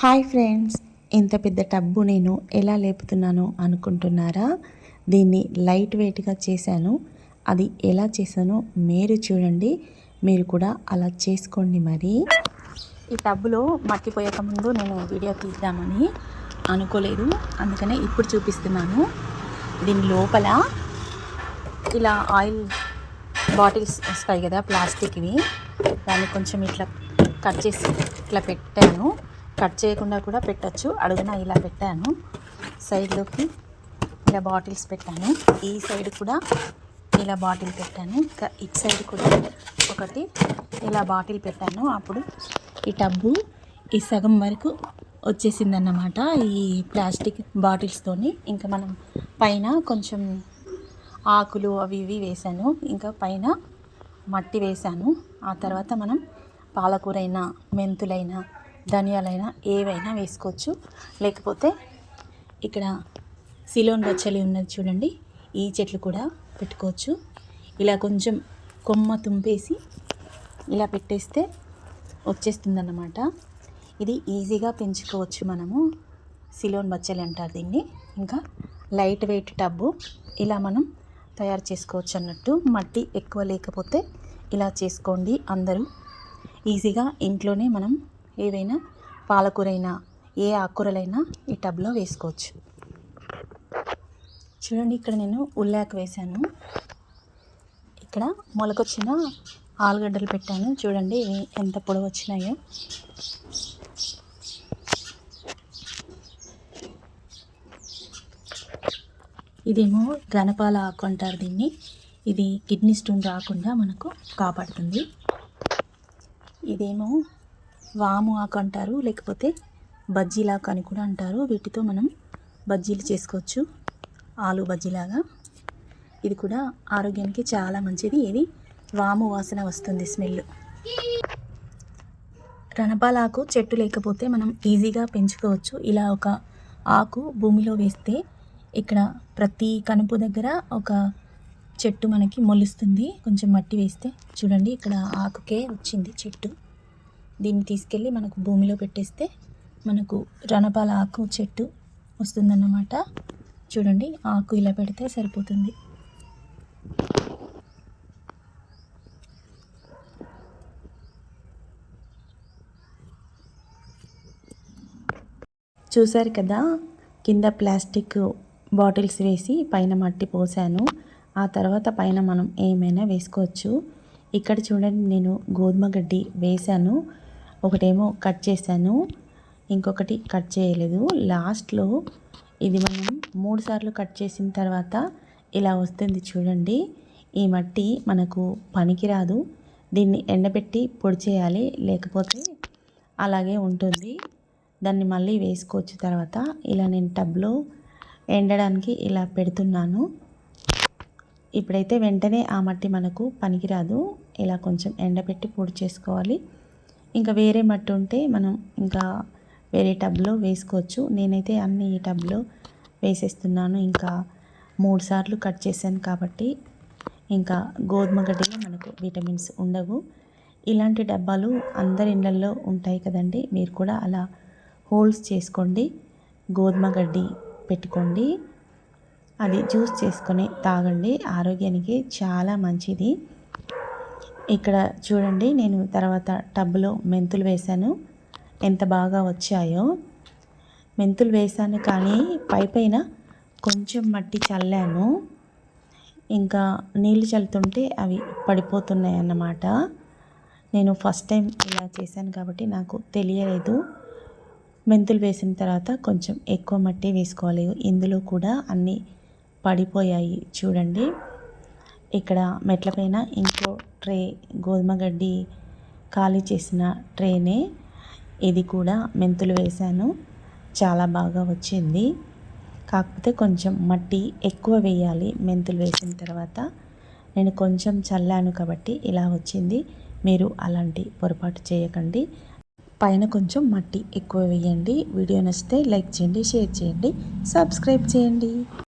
Hi friends ఇంత పెద్ద tub నేను ఎలా లేపుతున్నాను అనుకుంటున్నారా? దీన్ని లైట్ వెయిట్గా చేశాను. అది ఎలా చేశానో మీరు చూడండి. మీరు కూడా అలా చేసుకోండి మరి. ఈ టబ్బులో మట్టి ముందు నేను వీడియో తీద్దామని అనుకోలేదు. అందుకనే ఇప్పుడు చూపిస్తున్నాను. దీని లోపల ఇలా ఆయిల్ బాటిల్స్ వస్తాయి కదా ప్లాస్టిక్వి. దాన్ని కొంచెం ఇట్లా కట్ చేసి ఇట్లా పెట్టాను. కట్ చేయకుండా కూడా పెట్టచ్చు. అడుగున ఇలా పెట్టాను. సైడ్లోకి ఇలా బాటిల్స్ పెట్టాను. ఈ సైడ్ కూడా ఇలా బాటిల్ పెట్టాను. ఇంకా ఇటు సైడ్ కూడా ఒకటి ఇలా బాటిల్ పెట్టాను. అప్పుడు ఈ టబ్బు ఈ సగం వరకు వచ్చేసిందన్నమాట ఈ ప్లాస్టిక్ బాటిల్స్తోని ఇంకా మనం పైన కొంచెం ఆకులు అవి ఇవి వేసాను. ఇంకా పైన మట్టి వేసాను. ఆ తర్వాత మనం పాలకూరైనా మెంతులైనా ధనియాలైనా ఏవైనా వేసుకోవచ్చు. లేకపోతే ఇక్కడ సిలోన్ బచ్చలి ఉన్నది చూడండి ఈ చెట్లు కూడా పెట్టుకోవచ్చు. ఇలా కొంచెం కొమ్మ తుంపేసి ఇలా పెట్టేస్తే వచ్చేస్తుందన్నమాట. ఇది ఈజీగా పెంచుకోవచ్చు మనము. సిలోన్ బచ్చలి అంటారు దీన్ని. ఇంకా లైట్ వెయిట్ టబ్బు ఇలా మనం తయారు చేసుకోవచ్చు అన్నట్టు. మట్టి ఎక్కువ లేకపోతే ఇలా చేసుకోండి అందరూ. ఈజీగా ఇంట్లోనే మనం ఏవైనా పాలకూరైనా ఏ ఆకుకూరలైనా ఈ టబ్లో వేసుకోవచ్చు. చూడండి ఇక్కడ నేను ఉల్లాకు వేశాను. ఇక్కడ మొలకొచ్చిన ఆలుగడ్డలు పెట్టాను. చూడండి ఇవి ఎంత పొడవు వచ్చినాయో ఇదేమో ఘనపాల ఆకు అంటారు దీన్ని. ఇది కిడ్నీ స్టోన్ రాకుండా మనకు కాపాడుతుంది. ఇదేమో వాము ఆకు అంటారు లేకపోతే బజ్జీలాకు అని కూడా అంటారు. వీటితో మనం బజ్జీలు చేసుకోవచ్చు. ఆలు బజ్జీలాగా. ఇది కూడా ఆరోగ్యానికి చాలా మంచిది. ఇది వాము వాసన వస్తుంది స్మెల్. రణపాలాకు చెట్టు లేకపోతే మనం ఈజీగా పెంచుకోవచ్చు. ఇలా ఒక ఆకు భూమిలో వేస్తే ఇక్కడ ప్రతి కనుపు దగ్గర ఒక చెట్టు మనకి మొలుస్తుంది. కొంచెం మట్టి వేస్తే. చూడండి ఇక్కడ ఆకుకే వచ్చింది చెట్టు. దీన్ని తీసుకెళ్ళి మనకు భూమిలో పెట్టేస్తే మనకు రణపాల ఆకు చెట్టు వస్తుందన్నమాట. చూడండి ఆకు ఇలా పెడితే సరిపోతుంది. చూశారు కదా కింద ప్లాస్టిక్ బాటిల్స్ వేసి పైన మట్టి పోసాను. ఆ తర్వాత పైన మనం ఏమైనా వేసుకోవచ్చు. ఇక్కడ చూడండి నేను గోధుమ గడ్డి వేశాను ఒకటేమో కట్ చేశాను. ఇంకొకటి కట్ చేయలేదు. లాస్ట్లో ఇది మనం మూడు సార్లు కట్ చేసిన తర్వాత ఇలా వస్తుంది చూడండి. ఈ మట్టి మనకు పనికిరాదు. దీన్ని ఎండబెట్టి పొడి చేయాలి. లేకపోతే అలాగే ఉంటుంది. దాన్ని మళ్ళీ వేసుకోవచ్చు తర్వాత. ఇలా నేను టబ్లో ఎండడానికి ఇలా పెడుతున్నాను. ఇప్పుడైతే వెంటనే ఆ మట్టి మనకు పనికిరాదు. ఇలా కొంచెం ఎండబెట్టి పొడి చేసుకోవాలి. ఇంకా వేరే మట్టి ఉంటే మనం ఇంకా వేరే టబ్లో వేసుకోవచ్చు. నేనైతే అన్ని ఈ టబ్లో వేసేస్తున్నాను. ఇంకా మూడు సార్లు కట్ చేశాను కాబట్టి ఇంకా గోధుమ గడ్డిలో మనకు విటమిన్స్ ఉండవు. ఇలాంటి డబ్బాలు అందరి ఇళ్ళల్లో ఉంటాయి కదండి. మీరు కూడా అలా హోల్స్ చేసుకోండి. గోధుమ గడ్డి పెట్టుకోండి. అది జ్యూస్ చేసుకొని తాగండి. ఆరోగ్యానికి చాలా మంచిది. ఇక్కడ చూడండి నేను తర్వాత టబ్లో మెంతులు వేశాను. ఎంత బాగా వచ్చాయో. మెంతులు వేశాను కానీ పై పైన కొంచెం మట్టి చల్లాను. ఇంకా నీళ్ళు చల్లుతుంటే అవి పడిపోతున్నాయి అన్నమాట నేను ఫస్ట్ టైం ఇలా చేశాను కాబట్టి నాకు తెలియలేదు. మెంతులు వేసిన తర్వాత కొంచెం ఎక్కువ మట్టి వేసుకోవాలి. ఇందులో కూడా అన్నీ పడిపోయాయి చూడండి. ఇక్కడ మెట్లపైన ఇంకో ట్రే గోధుమ గడ్డి ఖాళీ చేసిన ట్రేనే. ఇది కూడా మెంతులు వేశాను. చాలా బాగా వచ్చింది. కాకపోతే కొంచెం మట్టి ఎక్కువ వేయాలి మెంతులు వేసిన తర్వాత. నేను కొంచెం చల్లాను కాబట్టి ఇలా వచ్చింది. మీరు అలాంటి పొరపాటు చేయకండి. పైన కొంచెం మట్టి ఎక్కువ వేయండి. వీడియో నచ్చితే లైక్ చేయండి షేర్ చేయండి సబ్స్క్రైబ్ చేయండి.